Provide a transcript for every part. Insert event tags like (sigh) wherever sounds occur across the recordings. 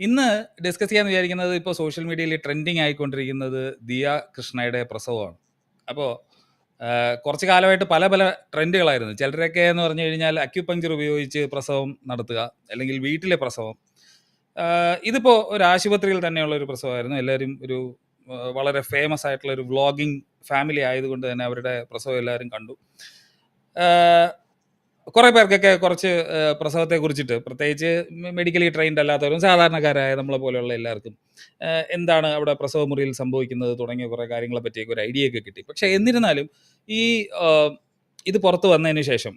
ഇന്ന് ഡിസ്കസ് ചെയ്യാന്ന് വിചാരിക്കുന്നത് ഇപ്പോൾ സോഷ്യൽ മീഡിയയിൽ ട്രെൻഡിങ് ആയിക്കൊണ്ടിരിക്കുന്നത് ദിയ കൃഷ്ണയുടെ പ്രസവമാണ്. അപ്പോൾ കുറച്ച് കാലമായിട്ട് പല പല ട്രെൻഡുകളായിരുന്നു ചിലരൊക്കെ എന്ന് പറഞ്ഞു കഴിഞ്ഞാൽ അക്യുപങ്ചർ ഉപയോഗിച്ച് പ്രസവം നടത്തുക അല്ലെങ്കിൽ വീട്ടിലെ പ്രസവം. ഇതിപ്പോൾ ഇതിപ്പോ ഒരു ആശുപത്രിയിൽ തന്നെയുള്ള ഒരു പ്രസവമായിരുന്നു. എല്ലാവരും ഒരു വളരെ ഫേമസ് ആയിട്ടുള്ള ഒരു വ്ളോഗിങ് ഫാമിലി ആയതുകൊണ്ട് തന്നെ അവരുടെ പ്രസവം എല്ലാവരും കണ്ടു. കുറെ പേർക്കൊക്കെ കുറച്ച് പ്രസവത്തെ കുറിച്ചിട്ട് പ്രത്യേകിച്ച് മെഡിക്കലി ട്രെയിൻഡ് അല്ലാത്തവരും സാധാരണക്കാരായ നമ്മളെ പോലെയുള്ള എല്ലാവർക്കും എന്താണ് അവിടെ പ്രസവ മുറിയിൽ സംഭവിക്കുന്നത് തുടങ്ങിയ കുറെ കാര്യങ്ങളെ പറ്റിയൊക്കെ ഒരു ഐഡിയ ഒക്കെ കിട്ടി. പക്ഷെ എന്നിരുന്നാലും ഈ ഇത് പുറത്ത് വന്നതിന് ശേഷം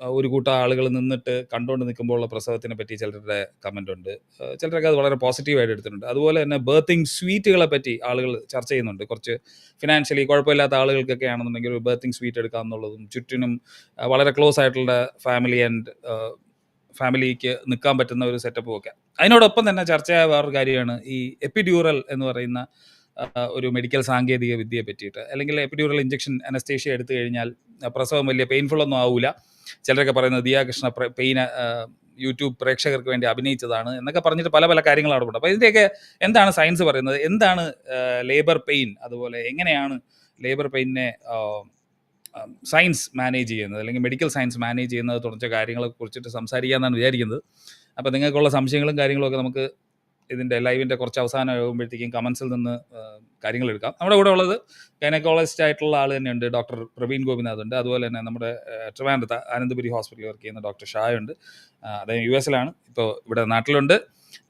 ഒരു കൂട്ടം ആളുകൾ നിന്നിട്ട് കണ്ടുകൊണ്ട് നിൽക്കുമ്പോൾ ഉള്ള പ്രസവത്തിനെ പറ്റി ചിലരുടെ കമന്റ് ഉണ്ട്. ചിലരൊക്കെ അത് വളരെ പോസിറ്റീവായിട്ട് എടുത്തിട്ടുണ്ട്. അതുപോലെ തന്നെ ബർത്തിങ് സ്വീറ്റുകളെ പറ്റി ആളുകൾ ചർച്ച ചെയ്യുന്നുണ്ട്. കുറച്ച് ഫിനാൻഷ്യലി കുഴപ്പമില്ലാത്ത ആളുകൾക്കൊക്കെ ആണെന്നുണ്ടെങ്കിൽ ഒരു ബർത്തിങ് സ്വീറ്റ് എടുക്കാം എന്നുള്ളതും ചുറ്റിനും വളരെ ക്ലോസ് ആയിട്ടുള്ള ഫാമിലി ആൻഡ് ഫാമിലിക്ക് നിൽക്കാൻ പറ്റുന്ന ഒരു സെറ്റപ്പും ഒക്കെ. അതിനോടൊപ്പം തന്നെ ചർച്ചയായ വേറൊരു കാര്യമാണ് ഈ എപ്പിഡ്യൂറൽ എന്ന് പറയുന്ന ഒരു മെഡിക്കൽ സാങ്കേതിക വിദ്യയെ പറ്റിയിട്ട്. അല്ലെങ്കിൽ എപ്പിഡ്യൂറൽ ഇഞ്ചക്ഷൻ അനസ്തേഷ്യ എടുത്തു കഴിഞ്ഞാൽ പ്രസവം വലിയ പെയിൻഫുൾ ഒന്നും ആവില്ല ചിലരൊക്കെ പറയുന്നത് ദിയ കൃഷ്ണ പെയിൻ യൂട്യൂബ് പ്രേക്ഷകർക്ക് വേണ്ടി അഭിനയിച്ചതാണ് എന്നൊക്കെ പറഞ്ഞിട്ട് പല പല കാര്യങ്ങളാണ് ഉണ്ട്. അപ്പോൾ ഇതിന്റെയൊക്കെ എന്താണ് സയൻസ് പറയുന്നത്? എന്താണ് ലേബർ പെയിൻ അതുപോലെ എങ്ങനെയാണ് ലേബർ പെയിനെ സയൻസ് മാനേജ് ചെയ്യുന്നത്? അല്ലെങ്കിൽ മെഡിക്കൽ സയൻസ് മാനേജ് ചെയ്യുന്നത് തുടങ്ങിയ കാര്യങ്ങളെ കുറിച്ചിട്ട് സംസാരിക്കാമെന്നാണ് വിചാരിക്കുന്നത്. അപ്പോൾ നിങ്ങൾക്കുള്ള സംശയങ്ങളും കാര്യങ്ങളും ഒക്കെ നമുക്ക് ഇതിന്റെ ലൈവിന്റെ കുറച്ച് അവസാനം ആകുമ്പോഴത്തേക്കും കമൻസിൽ നിന്ന് കാര്യങ്ങൾ എടുക്കാം. നമ്മുടെ കൂടെ ഉള്ളത് ഗൈനക്കോളജിസ്റ്റ് ആയിട്ടുള്ള ആൾ തന്നെയുണ്ട് ഡോക്ടർ പ്രവീൺ ഗോപിനാഥ് ഉണ്ട് അതുപോലെ തന്നെ നമ്മുടെ ട്രിവാൻഡ്രത്ത് ആനന്ദപുരി ഹോസ്പിറ്റലിൽ വർക്ക് ചെയ്യുന്ന ഡോക്ടർ ഷായ ഉണ്ട് അദ്ദേഹം യു എസിലാണ് ഇപ്പോൾ ഇവിടെ നാട്ടിലുണ്ട്.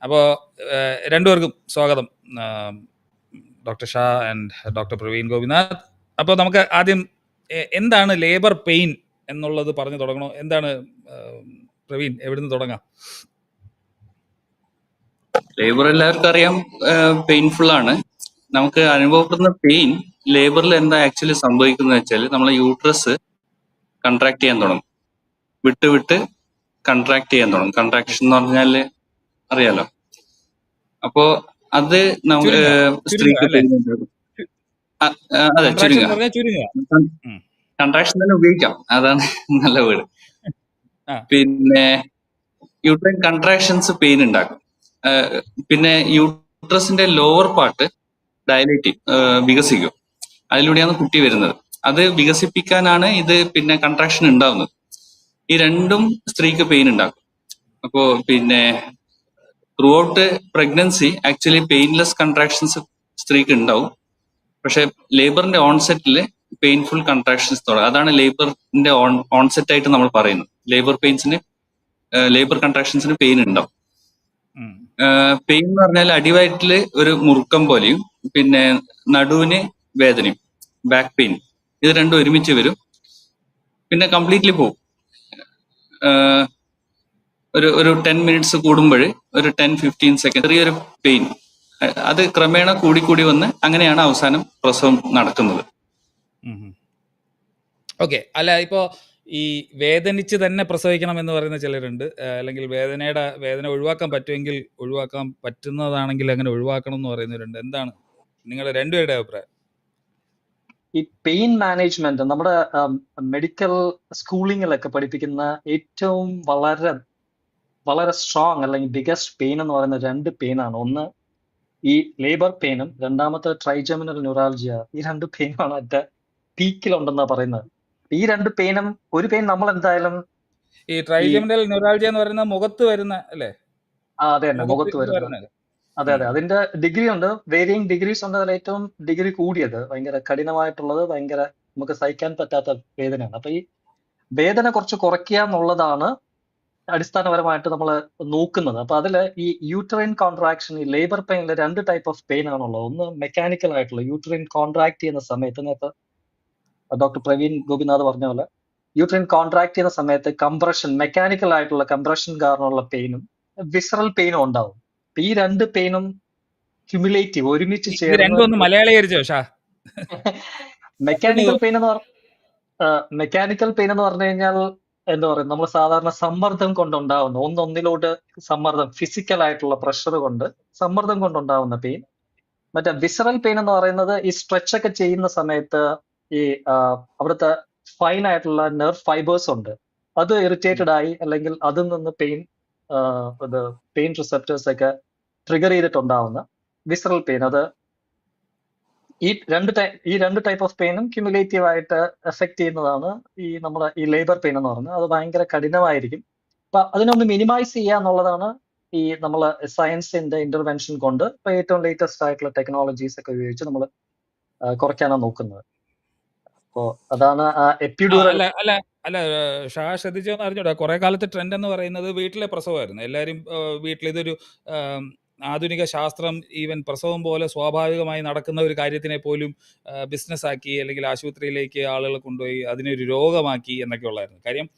അപ്പോൾ രണ്ടുപേർക്കും സ്വാഗതം doctor Shah and doctor Praveen Gopinath. അപ്പോൾ നമുക്ക് ആദ്യം എന്താണ് ലേബർ പെയിൻ എന്നുള്ളത് പറഞ്ഞു തുടങ്ങണോ? എന്താണ് പ്രവീൺ എവിടുന്ന് തുടങ്ങാം? ലേബർ എല്ലാവർക്കും അറിയാം പെയിൻഫുൾ ആണ്. നമുക്ക് അനുഭവപ്പെടുന്ന പെയിൻ ലേബറിൽ എന്താ ആക്ച്വലി സംഭവിക്കുന്നത് വെച്ചാൽ നമ്മളെ യൂട്രസ് കൺട്രാക്ട് ചെയ്യാൻ തുടങ്ങും. വിട്ട് വിട്ട് കൺട്രാക്ട് ചെയ്യാൻ തുടങ്ങും. കൺട്രാക്ഷൻ എന്ന് പറഞ്ഞാൽ അറിയാലോ. അപ്പോ അത് നമുക്ക് സ്ത്രീക്ക്. അതെ ചുരുങ്ങ. കൺട്രാക്ഷൻ തന്നെ ഉപയോഗിക്കാം. അതാണ് (laughs) നല്ല വേർഡ് പിന്നെ യൂട്രൈൻ കൺട്രാക്ഷൻസ് പെയിൻ ഉണ്ടാക്കും. പിന്നെ യൂട്രസിന്റെ ലോവർ പാർട്ട് ഡയലേറ്റ് വികസിക്കും. അതിലൂടെയാണ് കുട്ടി വരുന്നത്. അത് വികസിപ്പിക്കാനാണ് ഇത് പിന്നെ കൺട്രാക്ഷൻ ഉണ്ടാവുന്നത്. ഈ രണ്ടും സ്ത്രീക്ക് പെയിൻ ഉണ്ടാക്കും. അപ്പോ പിന്നെ throughout pregnancy actually painless contractions സ്ത്രീക്ക് ഉണ്ടാവും. പക്ഷെ ലേബറിന്റെ ഓൺസെറ്റിൽ പെയിൻഫുൾ കൺട്രാക്ഷൻസ് തുടങ്ങും. അതാണ് ലേബറിന്റെ ഓൺ ഓൺസെറ്റ് ആയിട്ട് നമ്മൾ പറയുന്നത്. ലേബർ പെയിൻസിന് ലേബർ കൺട്രാക്ഷൻസിന് പെയിൻ ഉണ്ടാവും. പെയിൻ എന്ന് പറഞ്ഞാൽ അടിവയറ്റിൽ ഒരു മുറുക്കം പോലെയും പിന്നെ നടുവിന് വേദനയും ബാക്ക് പെയിൻ ഇത് രണ്ടും ഒരുമിച്ച് വരും. പിന്നെ കംപ്ലീറ്റ്ലി പോകും ഒരു ഒരു ടെൻ മിനിറ്റ്സ് കൂടുമ്പോൾ ഒരു ടെൻ ഫിഫ്റ്റീൻ സെക്കൻഡ് ചെറിയൊരു പെയിൻ അത് ക്രമേണ കൂടി കൂടി വന്ന് അങ്ങനെയാണ് അവസാനം പ്രസവം നടക്കുന്നത്. ഓക്കെ അല്ല ഇപ്പോ ഈ വേദനിച്ച് തന്നെ പ്രസവിക്കണം എന്ന് പറയുന്ന ചിലരുണ്ട്. അല്ലെങ്കിൽ വേദനയുടെ വേദന ഒഴിവാക്കാൻ പറ്റുമെങ്കിൽ ഒഴിവാക്കാൻ പറ്റുന്നതാണെങ്കിൽ അങ്ങനെ ഒഴിവാക്കണം എന്ന് പറയുന്നവരുണ്ട്. എന്താണ് നിങ്ങളുടെ രണ്ടുപേരുടെ അഭിപ്രായം? ഈ പെയിൻ മാനേജ്മെന്റ് നമ്മുടെ മെഡിക്കൽ സ്കൂളിങ്ങിലൊക്കെ പഠിപ്പിക്കുന്ന ഏറ്റവും വളരെ വളരെ സ്ട്രോങ് അല്ലെങ്കിൽ ബിഗസ്റ്റ് പെയിൻ എന്ന് പറയുന്ന രണ്ട് പെയിൻ ആണ് ഒന്ന് ഈ ലേബർ പെയിനും രണ്ടാമത്തെ ട്രൈജമിനൽ ന്യൂറാൾജിയ ഈ രണ്ട് പെയിനുമാണ് അറ്റ പീക്കിലുണ്ടെന്നാണ് പറയുന്നത്. ഈ രണ്ട് പെയിനും ഒരു പെയിൻ നമ്മൾ എന്തായാലും ഈ ട്രൈജമിനൽ ന്യൂറാൾജിയ എന്ന് പറയുന്ന മുഖത്ത് വരുന്ന അല്ലേ? ആ, അതെ തന്നെ മുഖത്ത് വരുന്ന. വരുന്നത് അതെ അതെ അതിന്റെ ഡിഗ്രി ഉണ്ട്. വേരിയിങ് ഡിഗ്രീസ് ഉണ്ട് അതിൽ ഏറ്റവും ഡിഗ്രി കൂടിയത്. ഭയങ്കര കഠിനമായിട്ടുള്ളത് ഭയങ്കര നമുക്ക് സഹിക്കാൻ പറ്റാത്ത വേദനയാണ്. അപ്പൊ ഈ വേദന കുറച്ച് കുറയ്ക്കുക എന്നുള്ളതാണ് അടിസ്ഥാനപരമായിട്ട് നമ്മൾ നോക്കുന്നത്. അപ്പൊ അതിൽ ഈ യൂട്രൈൻ കോൺട്രാക്ഷൻ ഈ ലേബർ പെയിനിൽ രണ്ട് ടൈപ്പ് ഓഫ് പെയിൻ ആണുള്ളത്. ഒന്ന് മെക്കാനിക്കൽ ആയിട്ടുള്ള യൂട്രൈൻ കോൺട്രാക്ട് ചെയ്യുന്ന സമയത്ത് നേരത്തെ ഡോക്ടർ പ്രവീൺ ഗോപിനാഥ് പറഞ്ഞ പോലെ യൂട്രൈൻ കോൺട്രാക്ട് ചെയ്യുന്ന സമയത്ത് കംപ്രഷൻ മെക്കാനിക്കൽ ആയിട്ടുള്ള കംപ്രഷൻ കാരണമുള്ള പെയിനും വിസറൽ പെയിനും ഉണ്ടാവും. അപ്പൊ ഈ രണ്ട് പെയിനും ക്യുമുലേറ്റീവ് ഒരുമിച്ച് ചെയ്യുന്നത് ചേർന്ന് മെക്കാനിക്കൽ പെയിൻ എന്ന് മെക്കാനിക്കൽ പെയിൻ എന്ന് പറഞ്ഞു കഴിഞ്ഞാൽ എന്താ പറയുക നമ്മൾ സാധാരണ സമ്മർദ്ദം കൊണ്ടുണ്ടാവുന്ന ഒന്നൊന്നിലോട്ട് സമ്മർദ്ദം ഫിസിക്കൽ ആയിട്ടുള്ള പ്രഷർ കൊണ്ട് സമ്മർദ്ദം കൊണ്ടുണ്ടാവുന്ന പെയിൻ മറ്റേ വിസറൽ പെയിൻ എന്ന് പറയുന്നത് ഈ സ്ട്രെച്ച് ഒക്കെ ചെയ്യുന്ന സമയത്ത് ഈ അവിടുത്തെ ഫൈൻ ആയിട്ടുള്ള നെർവ് ഫൈബേഴ്സ് ഉണ്ട്. അത് ഇറിറ്റേറ്റഡ് ആയി അല്ലെങ്കിൽ അതിൽ നിന്ന് പെയിൻ ഇത് പെയിൻ റിസെപ്റ്റേഴ്സ് ഒക്കെ ട്രിഗർ ചെയ്തിട്ടുണ്ടാവുന്ന വിസറൽ പെയിൻ അത് ഈ രണ്ട് ടൈപ്പ് ഈ രണ്ട് ടൈപ്പ് ഓഫ് പെയിനും ക്യുമുലേറ്റീവ് ആയിട്ട് എഫക്ട് ചെയ്യുന്നതാണ് ഈ നമ്മുടെ ഈ ലേബർ പെയിൻ എന്ന് പറയുന്നത്. അത് ഭയങ്കര കഠിനമായിരിക്കും. അപ്പൊ അതിനൊന്ന് മിനിമൈസ് ചെയ്യുക എന്നുള്ളതാണ് ഈ നമ്മൾ സയൻസിന്റെ ഇന്റർവെൻഷൻ കൊണ്ട് ഇപ്പൊ ഏറ്റവും ലേറ്റസ്റ്റ് ആയിട്ടുള്ള ടെക്നോളജീസ് ഒക്കെ ഉപയോഗിച്ച് നമ്മൾ കുറയ്ക്കാനാണ് നോക്കുന്നത്. അപ്പോ അതാണ് ആ, എപ്പിഡ്യൂറൽ അല്ല അല്ല അല്ല ഷാ ശ്രദ്ധിച്ചോന്ന് അറിഞ്ഞൂടാ. കുറെ കാലത്ത് ട്രെൻഡ് എന്ന് പറയുന്നത് വീട്ടിലെ പ്രസവമായിരുന്നു. എല്ലാരും വീട്ടിൽ ഇതൊരു ആധുനിക ശാസ്ത്രം ഈവൻ പ്രസവം പോലെ സ്വാഭാവികമായി നടക്കുന്ന ഒരു കാര്യത്തിനെ പോലും ബിസിനസ് ആക്കി അല്ലെങ്കിൽ ആശുപത്രിയിലേക്ക് ആളുകളെ കൊണ്ടുപോയി അതിനെ ഒരു രോഗമാക്കി എന്നൊക്കെ ഉള്ളായിരുന്നു. കാര്യം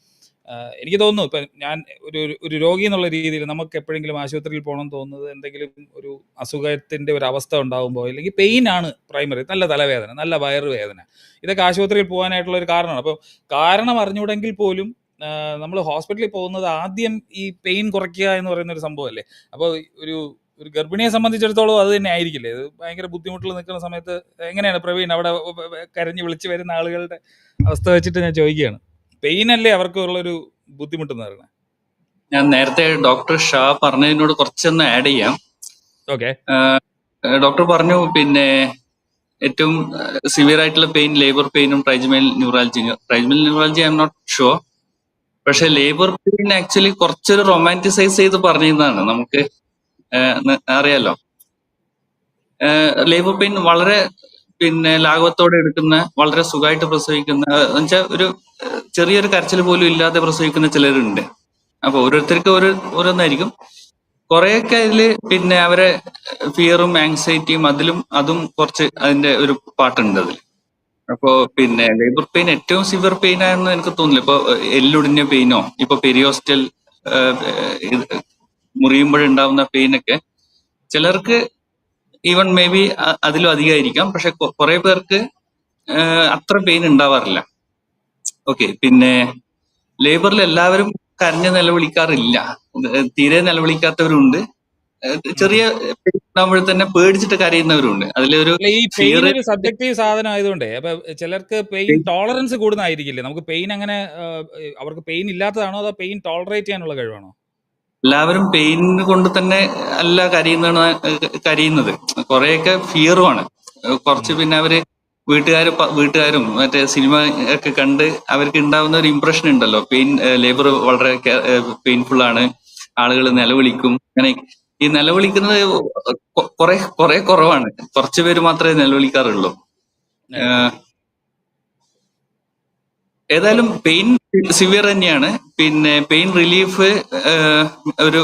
എനിക്ക് തോന്നുന്നു ഇപ്പം ഞാൻ ഒരു ഒരു- രോഗി എന്നുള്ള രീതിയിൽ നമുക്ക് എപ്പോഴെങ്കിലും ആശുപത്രിയിൽ പോകണം തോന്നുന്നത് എന്തെങ്കിലും ഒരു അസുഖത്തിന്റെ ഒരു അവസ്ഥ ഉണ്ടാകുമ്പോൾ അല്ലെങ്കിൽ പെയിൻ ആണ് പ്രൈമറി നല്ല തലവേദന നല്ല വയറുവേദന. ഇതൊക്കെ ആശുപത്രിയിൽ പോകാനായിട്ടുള്ള ഒരു കാരണമാണ്. അപ്പോൾ കാരണം അറിഞ്ഞൂടെങ്കിൽ പോലും നമ്മൾ ഹോസ്പിറ്റലിൽ പോകുന്നത് ആദ്യം ഈ പെയിൻ കുറയ്ക്കുക എന്ന് പറയുന്ന ഒരു സംഭവമല്ലേ? അപ്പോൾ ഒരു ഒരു ഗർഭിണിയെ സംബന്ധിച്ചിടത്തോളം അത് തന്നെ ആയിരിക്കില്ലേ? ഇത് ഭയങ്കര ബുദ്ധിമുട്ടിൽ നിൽക്കുന്ന സമയത്ത് എങ്ങനെയാണ് പ്രവീൺ അവിടെ കരഞ്ഞ് വിളിച്ചു വരുന്ന ആളുകളുടെ അവസ്ഥ വെച്ചിട്ട് ഞാൻ ചോദിക്കുകയാണ്. പെയിൻ അല്ലേ അവർക്ക് ഉള്ളൊരു ബുദ്ധിമുട്ടെന്ന് പറയുന്നത് ഞാൻ നേരത്തെ ഡോക്ടർ ഷാ പറഞ്ഞതിനോട് കുറച്ചൊന്ന് ആഡ് ചെയ്യാം. ഓക്കെ ഡോക്ടർ പറഞ്ഞു പിന്നെ ഏറ്റവും സിവിയർ ആയിട്ടുള്ള pain labour പെയിനും trigeminal neuralgia trigeminal neuralgia I'm not sure പക്ഷെ ലേബർ പെയിൻ ആക്ച്വലി കുറച്ചൊരു റൊമാന്റിസൈസ് ചെയ്ത് പറഞ്ഞതാണ് നമുക്ക് അറിയാലോ. ലേബർ പെയിൻ വളരെ പിന്നെ ലാഘവത്തോടെ എടുക്കുന്ന വളരെ സുഖമായിട്ട് പ്രസവിക്കുന്ന എന്നുവെച്ചാൽ ഒരു ചെറിയൊരു കരച്ചിൽ പോലും ഇല്ലാതെ പ്രസവിക്കുന്ന ചിലരുണ്ട്. അപ്പൊ ഓരോരുത്തർക്ക് ഓരോ ഓരോന്നായിരിക്കും. കുറെയൊക്കെ അതിൽ പിന്നെ അവരെ ഫിയറും ആങ്സൈറ്റിയും അതിലും അതും കുറച്ച് അതിന്റെ ഒരു പാട്ടുണ്ട് അതിൽ അപ്പോ പിന്നെ ലേബർ പെയിൻ ഏറ്റവും സിവിയർ പെയിൻ ആണെന്ന് എനിക്ക് തോന്നുന്നില്ല. ഇപ്പൊ എല്ലൊടിഞ്ഞ പെയിനോ ഇപ്പൊ പെരിയോസ്റ്റൽ മുറിയുമ്പോഴുണ്ടാവുന്ന പെയിനൊക്കെ ചിലർക്ക് ഈവൻ മേ ബി അതിലും അധികമായിരിക്കാം പക്ഷെ കുറെ പേർക്ക് അത്ര പെയിൻ ഉണ്ടാവാറില്ല ഓക്കെ പിന്നെ ലേബറിൽ എല്ലാവരും കരഞ്ഞ് നിലവിളിക്കാറില്ല. തീരെ നിലവിളിക്കാത്തവരുണ്ട്. ചെറിയ ഉണ്ടാകുമ്പോൾ തന്നെ പേടിച്ചിട്ട് കരയുന്നവരുണ്ട്. അതിലൊരു അല്ല ഈ പെയിൻ ഒരു സബ്ജക്റ്റീവ് സാധനം ആയതുകൊണ്ട് അപ്പൊ ചിലർക്ക് പെയിൻ ടോളറൻസ് കൂടുന്നതായിരിക്കില്ലേ നമുക്ക് പെയിൻ അങ്ങനെ അവർക്ക് പെയിൻ ഇല്ലാത്തതാണോ? അതോ പെയിൻ ടോളറേറ്റ് ചെയ്യാനുള്ള കഴിവാണോ? എല്ലാവരും പെയിൻ കൊണ്ട് തന്നെ അല്ല കരയുന്നതാണ് കരയുന്നത്. കുറെയൊക്കെ ഫിയറുമാണ് കുറച്ച് പിന്നെ അവർ വീട്ടുകാർ വീട്ടുകാരും മറ്റേ സിനിമ ഒക്കെ കണ്ട് അവർക്ക് ഉണ്ടാവുന്ന ഒരു ഇംപ്രഷൻ ഉണ്ടല്ലോ പെയിൻ ലേബർ വളരെ പെയിൻഫുൾ ആണ്. ആളുകൾ നിലവിളിക്കും. അങ്ങനെ ഈ നിലവിളിക്കുന്നത് കുറെ കുറെ കുറവാണ്. കുറച്ച് പേര് മാത്രമേ നിലവിളിക്കാറുള്ളൂ. ഏതായാലും പെയിൻ സിവിയർ തന്നെയാണ്. പിന്നെ പെയിൻ റിലീഫ് ഒരു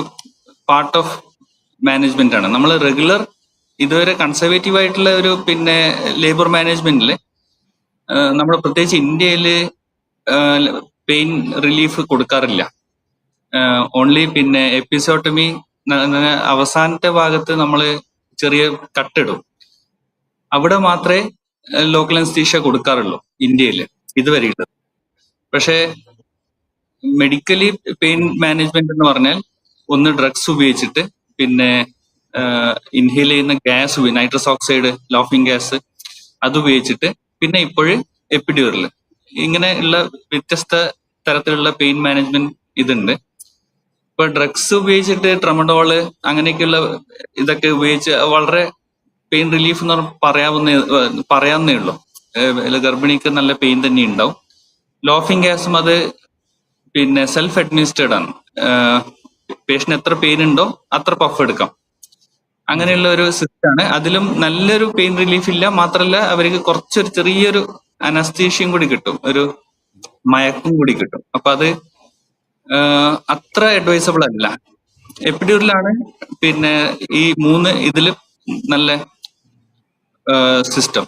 പാർട്ട് ഓഫ് മാനേജ്മെന്റ് ആണ്. നമ്മൾ റെഗുലർ ഇതുവരെ കൺസർവേറ്റീവ് ആയിട്ടുള്ള ഒരു പിന്നെ ലേബർ മാനേജ്മെന്റിൽ നമ്മൾ പ്രത്യേകിച്ച് ഇന്ത്യയിൽ പെയിൻ റിലീഫ് കൊടുക്കാറില്ല. ഓൺലി പിന്നെ എപ്പിസോട്ടമി അവസാനത്തെ ഭാഗത്ത് നമ്മൾ ചെറിയ കട്ടിടും അവിടെ മാത്രമേ ലോക്കൽ അനസ്തീഷ്യ കൊടുക്കാറുള്ളൂ ഇന്ത്യയിൽ ഇതുവരെ ഉള്ളത് പക്ഷേ മെഡിക്കലി പെയിൻ മാനേജ്മെന്റ് എന്ന് പറഞ്ഞാൽ ഒന്ന് ഡ്രഗ്സ് ഉപയോഗിച്ചിട്ട് പിന്നെ ഇൻഹെയിൽ ചെയ്യുന്ന gas nitrous oxide laughing gas അത് ഉപയോഗിച്ചിട്ട് പിന്നെ ഇപ്പോഴ് എപ്പിഡ്യൂറിൽ ഇങ്ങനെ ഉള്ള വ്യത്യസ്ത തരത്തിലുള്ള പെയിൻ മാനേജ്മെന്റ് ഇതുണ്ട്. ഇപ്പൊ ഡ്രഗ്സ് ഉപയോഗിച്ചിട്ട് ട്രമഡോൾ അങ്ങനെയൊക്കെയുള്ള ഇതൊക്കെ ഉപയോഗിച്ച് വളരെ പെയിൻ റിലീഫ് എന്ന് പറയാവുന്ന പറയാവുന്നേ ഉള്ളൂ. ഗർഭിണിക്ക് നല്ല പെയിൻ തന്നെ ഉണ്ടാവും. ലോഫിംഗ് ഗ്യാസും അത് പിന്നെ സെൽഫ് അഡ്മിനിസ്റ്റേർഡ് ആണ് പേഷ്യന്റ് എത്ര പെയിൻ ഉണ്ടോ അത്ര പഫ് എടുക്കാം. അങ്ങനെയുള്ള ഒരു സിസ്റ്റം ആണ്. അതിലും നല്ലൊരു പെയിൻ റിലീഫ് ഇല്ല. മാത്രമല്ല അവർക്ക് കുറച്ചൊരു ചെറിയൊരു അനസ്തീഷ്യയും കൂടി കിട്ടും. ഒരു മയക്കും കൂടി കിട്ടും. അപ്പൊ അത് അത്ര അഡ്വൈസബിൾ അല്ല. എപ്പിഡ്യൂറിലാണ് പിന്നെ ഈ മൂന്ന് ഇതിൽ നല്ല സിസ്റ്റം